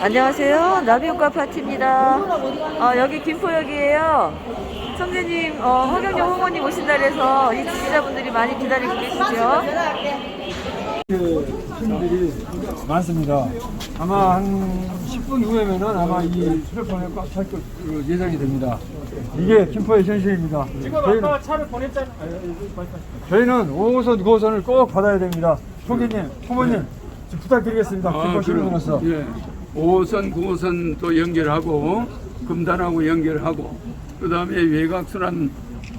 안녕하세요. 나비효과 파티입니다. 어, 여기 김포역이에요. 선생님, 어, 허경영 후보님 오신다 그래서 이 지지자분들이 많이 기다리고 계시죠? 그 팀들이 많습니다. 아마 한 10분 후에면은 아마 이 수렵판에 꽉찰 그 예정이 됩니다. 이게 김포의 현실입니다. 지금 저희는, 아까 차를 보냈잖아요. 저희는 5호선, 9호선을 꼭 받아야 됩니다. 총기님, 후보님 좀 부탁드리겠습니다. 김포 시민으로서. 예. 5호선, 9호선 또 연결하고 금단하고 연결하고 그 다음에 외곽순환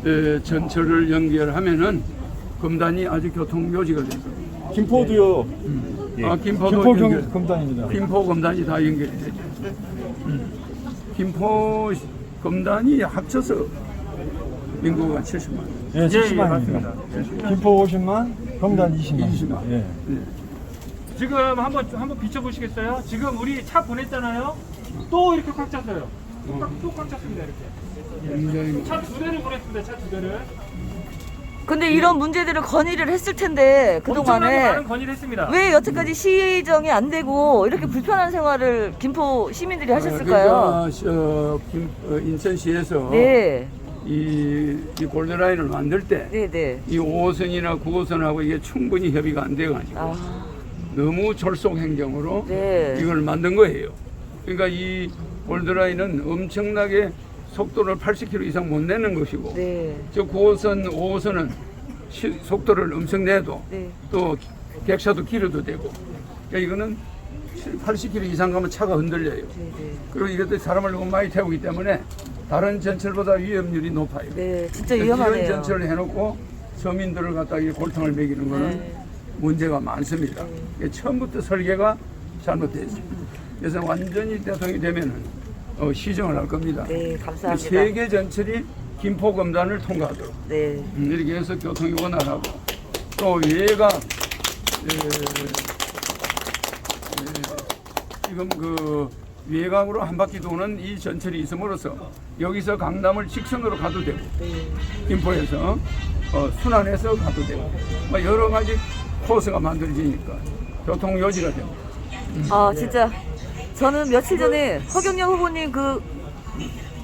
에, 전철을 연결하면은 금단이 아주 교통 요지가 될 겁니다. 김포도요. 아, 김포도 김포 연결. 경, 금단입니다. 김포 금단이 다 연결이 되죠. 음. 김포 금단이 합쳐서 인구가 70만. 예, 예, 70만입니다. 맞습니다. 김포 50만, 금단 20만. 20만. 예. 지금 한번 한번 비춰보시겠어요? 지금 우리 차 보냈잖아요. 또 이렇게 꽉 찼어요. 또꽉 찼습니다 이렇게. 차 두 대를 보냈습니다. 차 두 대를. 근데 이런 문제들을 건의를 했을 텐데, 엄청나게 그동안에. 많은 건의를 했습니다. 왜 여태까지 시정이 안 되고 이렇게 불편한 생활을 김포 시민들이 하셨을까요? 그러니까 저 김, 어, 인천시에서 네, 이, 이 골드라인을 만들 때 네, 네. 이 5호선이나 9호선하고 이게 충분히 협의가 안 돼가지고 아, 너무 졸속 행정으로 네. 이걸 만든 거예요. 그러니까 이 골드라인은 엄청나게 속도를 80km 이상 못 내는 것이고 네, 저 9호선, 5호선은 시- 속도를 엄청 내도 네. 또 객차도 길어도 되고 그러니까 이거는 80km 이상 가면 차가 흔들려요. 네, 네. 그리고 이것도 사람을 너무 많이 태우기 때문에 다른 전철보다 위험률이 높아요. 네, 진짜 이런 위험하네요. 전철을 해놓고 서민들을 갖다 이 골탕을 먹이는 거는 네. 문제가 많습니다. 처음부터 설계가 잘못되어 있습니다. 그래서 완전히 대통령이 되면은 어, 시정을 할 겁니다. 네, 감사합니다. 세계 전철이 김포 검단을 통과하도록 네, 음, 이렇게 해서 교통이 원활하고 또 외곽 에, 에, 지금 그 외곽으로 한 바퀴 도는 이 전철이 있음으로써 여기서 강남을 직선으로 가도 되고 김포에서 어, 순환해서 가도 되고 뭐 여러 가지 코스가 만들어지니까 교통 요지가 됩니다. 아 진짜 저는 며칠 전에 허경영 후보님 그,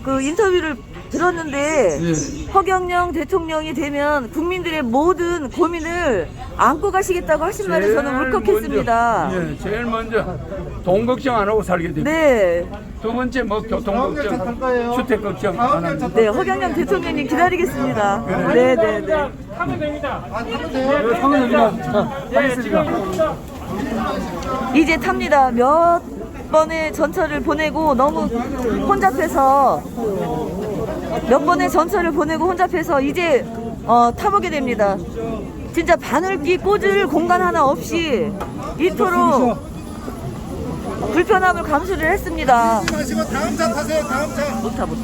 그 인터뷰를 들었는데 예. 허경영 대통령이 되면 국민들의 모든 고민을 안고 가시겠다고 하신 말에 저는 울컥했습니다. 먼저, 예, 제일 먼저 돈 걱정 안 하고 살게 됩니다. 네, 두 번째 뭐 교통 걱정, 주택 걱정 안 합니다. 네 허경영 대통령님 기다리겠습니다. 네, 네, 네. 타면 됩니다. 네, 상원입니다. 자, 예, 지금 하겠습니다. 여기서 이제 탑니다. 몇 번의 전철을 보내고 너무 혼잡해서 몇 번의 전철을 보내고 혼잡해서 이제 어, 타보게 됩니다. 진짜 바늘귀 꽂을 공간 하나 없이 이토록 불편함을 감수를 했습니다. 마시고 다음 차 타세요. 다음 차. 못타 못타.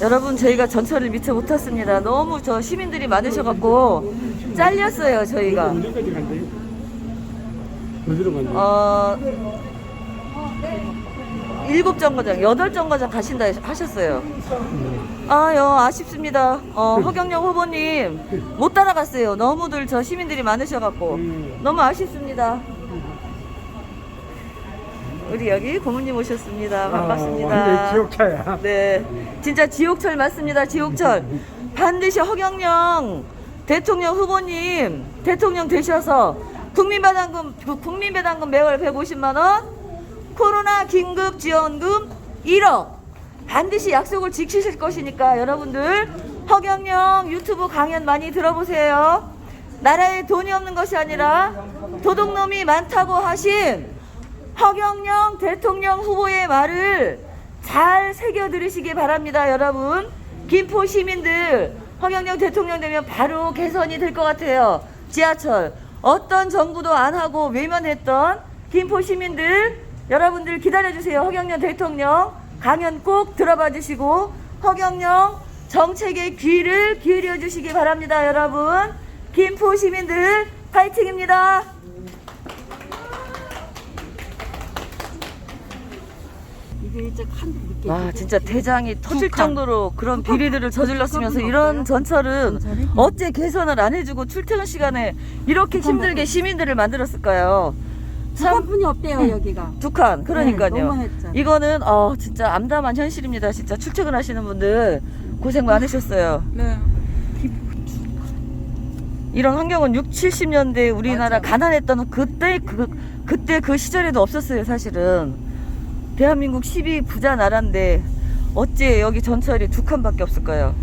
여러분 저희가 전철을 미처 못 탔습니다. 너무 저 시민들이 많으셔갖고 잘렸어요 저희가. 언제까지? 어디로? 어 일곱 정거장, 여덟 정거장 가신다 하셨어요. 아요 아쉽습니다. 어 허경영 후보님 못 따라갔어요. 너무들 저 시민들이 많으셔갖고 너무 아쉽습니다. 우리 여기 고모님 오셨습니다. 반갑습니다. 아, 완전 지옥차야. 네, 진짜 지옥철 맞습니다. 지옥철. 반드시 허경영 대통령 후보님 대통령 되셔서 국민배당금 그 국민배당금 매월 150만 원, 코로나 긴급 지원금 1억 반드시 약속을 지키실 것이니까 여러분들 허경영 유튜브 강연 많이 들어보세요. 나라에 돈이 없는 것이 아니라 도둑놈이 많다고 하신 허경영 대통령 후보의 말을 잘 새겨 들으시기 바랍니다, 여러분. 김포 시민들 허경영 대통령 되면 바로 개선이 될 것 같아요. 지하철 어떤 정부도 안 하고 외면했던 김포 시민들 여러분들 기다려 주세요. 허경영 대통령 강연 꼭 들어봐 주시고 허경영 정책의 귀를 기울여 주시기 바랍니다, 여러분. 김포 시민들 파이팅입니다. 한 느낌. 와 진짜 대장이 터질 북한. 정도로 그런 비리들을 저질렀으면서 이런 전철은 어째 개선을 안 해주고 출퇴근 시간에 이렇게 힘들게 시민들을 만들었을까요? 참 한분이 없대요 여기가. 두칸 그러니까요. 네, 너무했죠. 이거는 어 진짜 암담한 현실입니다. 진짜 출퇴근하시는 분들 고생 많으셨어요. 네. 이런 환경은 6, 70년대 우리나라 가난했던 그때 그 그때 그 시절에도 없었어요, 사실은. 대한민국 12 부자 나라인데 어째 여기 전철이 두 칸밖에 없을까요?